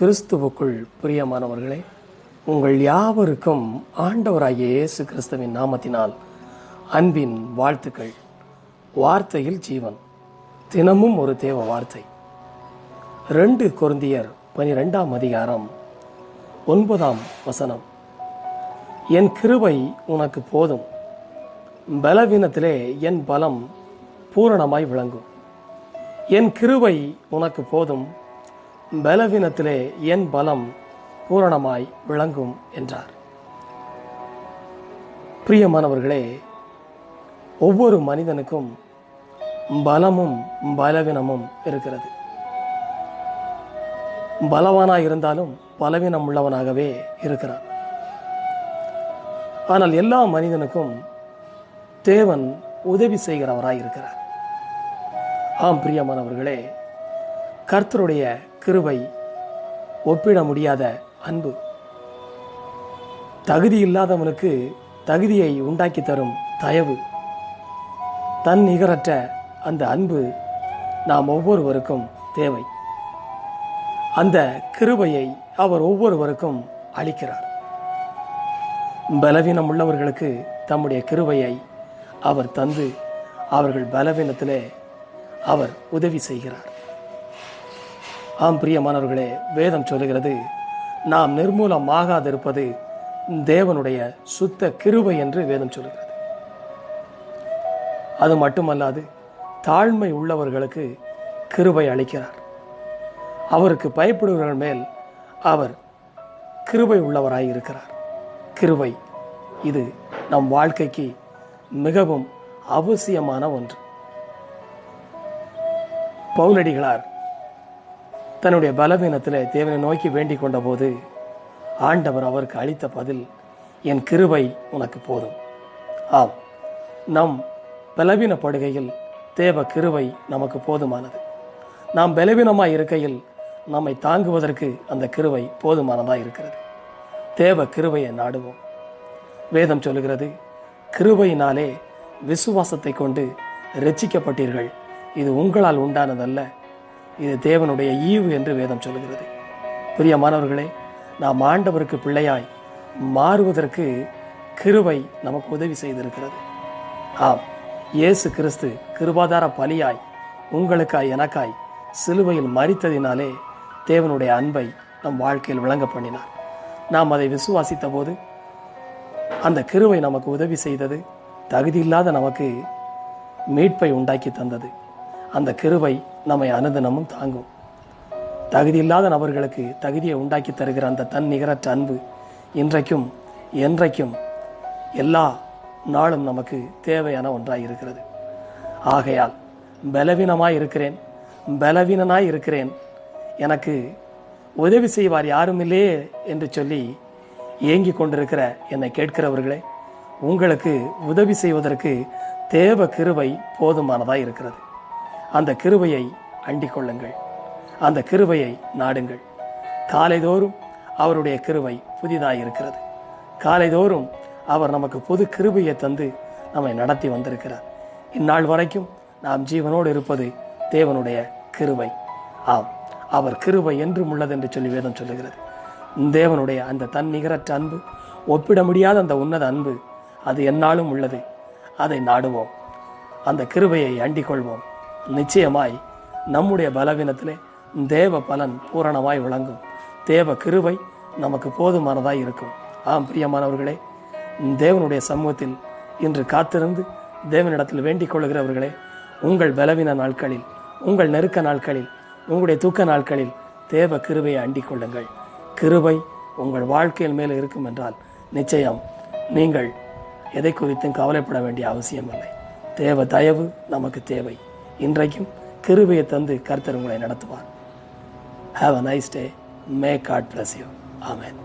கிறிஸ்துவுக்குள் பிரியமானவர்களே உங்கள் யாவருக்கும் ஆண்டவராகிய இயேசு கிறிஸ்துவின் நாமத்தினால் அன்பின் வாழ்த்துக்கள். வார்த்தையில் ஜீவன். தினமும் ஒரு தேவ வார்த்தை. ரெண்டு கொருந்தியர் பனிரெண்டாம் அதிகாரம் ஒன்பதாம் வசனம். என் கிருபை உனக்கு போதும். பலவீனத்திலே என் பலம் பூரணமாய் விளங்கும். என் கிருபை உனக்கு போதும். பலவீனத்திலே என் பலம் பூரணமாய் விளங்கும் என்றார். பிரியமானவர்களே ஒவ்வொரு மனிதனுக்கும் பலமும் பலவீனமும் இருக்கிறது. பலவானாக இருந்தாலும் பலவீனம் உள்ளவனாகவே இருக்கிறான் ஆனால் எல்லா மனிதனுக்கும் தேவன் உதவி செய்கிறவராய் இருக்கிறார். ஆம் பிரியமானவர்களே கர்த்தருடைய கிருபை ஒப்பிட முடியாத அன்பு. தகுதி இல்லாதவனுக்கு தகுதியை உண்டாக்கி தரும் தயவு. தன் நிகரற்ற அந்த அன்பு நாம் ஒவ்வொருவருக்கும் தேவை. அந்த கிருபையை அவர் ஒவ்வொருவருக்கும் அளிக்கிறார். பலவீனம் உள்ளவர்களுக்கு தம்முடைய கிருபையை அவர் தந்து அவர்கள் பலவீனத்திலே அவர் உதவி செய்கிறார். ஆம் பிரியமானவர்களே வேதம் சொல்லுகிறது நாம் நிர்மூலமாகாதிருப்பது தேவனுடைய சுத்த கிருபை என்று வேதம் சொல்லுகிறது. அது மட்டுமல்லாது தாழ்மை உள்ளவர்களுக்கு கிருபை அளிக்கிறார். அவருக்கு பயப்படுவர்கள் மேல் அவர் கிருபை உள்ளவராய் இருக்கிறார். கிருபை இது நம் வாழ்க்கைக்கு மிகவும் அவசியமான ஒன்று. பவுலடிகளார் தன்னுடைய பலவீனத்தில் தேவனை நோக்கி வேண்டிக் கொண்டபோது ஆண்டவர் அவருக்கு அளித்த பதில் என் கிருபை உனக்கு போதும். ஆம் நம் பலவீனப்படுகையில் தேவ கிருபை நமக்கு போதுமானது. நாம் பலவீனமாக இருக்கையில் நம்மை தாங்குவதற்கு அந்த கிருவை போதுமானதாக இருக்கிறது. தேவ கிருவையை நாடுவோம். வேதம் சொல்லுகிறது கிருவையினாலே விசுவாசத்தை கொண்டு ரட்சிக்கப்பட்டீர்கள். இது உங்களால் உண்டானதல்ல. இது தேவனுடைய ஈவு என்று வேதம் சொல்லுகிறது. பிரியமானவர்களே நாம் ஆண்டவருக்கு பிள்ளையாய் மாறுவதற்கு கிருபை நமக்கு உதவி செய்திருக்கிறது. ஆம் இயேசு கிறிஸ்து கிருபாதார பலியாய் உங்களுக்காய் எனக்காய் சிலுவையில் மறித்ததினாலே தேவனுடைய அன்பை நம் வாழ்க்கையில் விளங்க பண்ணினார். நாம் அதை விசுவாசித்த போது அந்த கிருவை நமக்கு உதவி செய்தது தகுதியில்லாத நமக்கு மீட்பை உண்டாக்கி தந்தது. அந்த கிருவை நம்மை அனுதினமும் தாங்கும். தகுதியில்லாத நபர்களுக்கு தகுதியை உண்டாக்கி தருகிற அந்த தன் நிகரற்ற அன்பு இன்றைக்கும் என்றைக்கும் எல்லா நாளும் நமக்கு தேவையான ஒன்றாக இருக்கிறது. ஆகையால் பலவீனமாக இருக்கிறேன் பலவீனனாய் இருக்கிறேன். எனக்கு உதவி செய்வார் யாரும் இல்லையே என்று சொல்லி ஏங்கி கொண்டிருக்கிற என்னை கேட்கிறவர்களே உங்களுக்கு உதவி செய்வதற்கு தேவ கிருவை போதுமானதாக இருக்கிறது. அந்த கிருபையை அண்டிக் கொள்ளுங்கள். அந்த கிருபையை நாடுங்கள். காலைதோறும் அவருடைய கிருபை புதிதாக இருக்கிறது காலைதோறும் அவர் நமக்கு புது கிருபையை தந்து நம்மை நடத்தி வந்திருக்கிறார். இந்நாள் வரைக்கும் நாம் ஜீவனோடு இருப்பது தேவனுடைய கிருபை. ஆம் அவர் கிருபை என்றும் உள்ளது என்று சொல்லி வேதம் சொல்லுகிறது. தேவனுடைய அந்த தன் நிகரற்ற அன்பு ஒப்பிட முடியாத அந்த உன்னத அன்பு அது என்னாலும் உள்ளது. அதை நாடுவோம். அந்த கிருபையை அண்டிக் கொள்வோம். நிச்சயமாய் நம்முடைய பலவீனத்திலே தேவ பலன் பூரணமாய் விளங்கும். தேவ கிருவை நமக்கு போதுமானதாய் இருக்கும். ஆம் பிரியமானவர்களே தேவனுடைய சமூகத்தில் இன்று காத்திருந்து தேவனிடத்தில் வேண்டிக் கொள்கிறவர்களே உங்கள் பலவீன நாட்களில் உங்கள் நெருக்க நாட்களில் உங்களுடைய தூக்க நாட்களில் தேவ கிருபையை அண்டிக் கொள்ளுங்கள். கிருபை உங்கள் வாழ்க்கையில் மேலே இருக்கும் என்றால் நிச்சயம் நீங்கள் எதை குறித்தும் கவலைப்பட வேண்டிய அவசியம் இல்லை தேவ தயவு நமக்கு தேவை. இன்றைக்கும் கிருபையை தந்து கர்த்தர் உங்களை நடத்துவார். Have a nice day may God bless you amen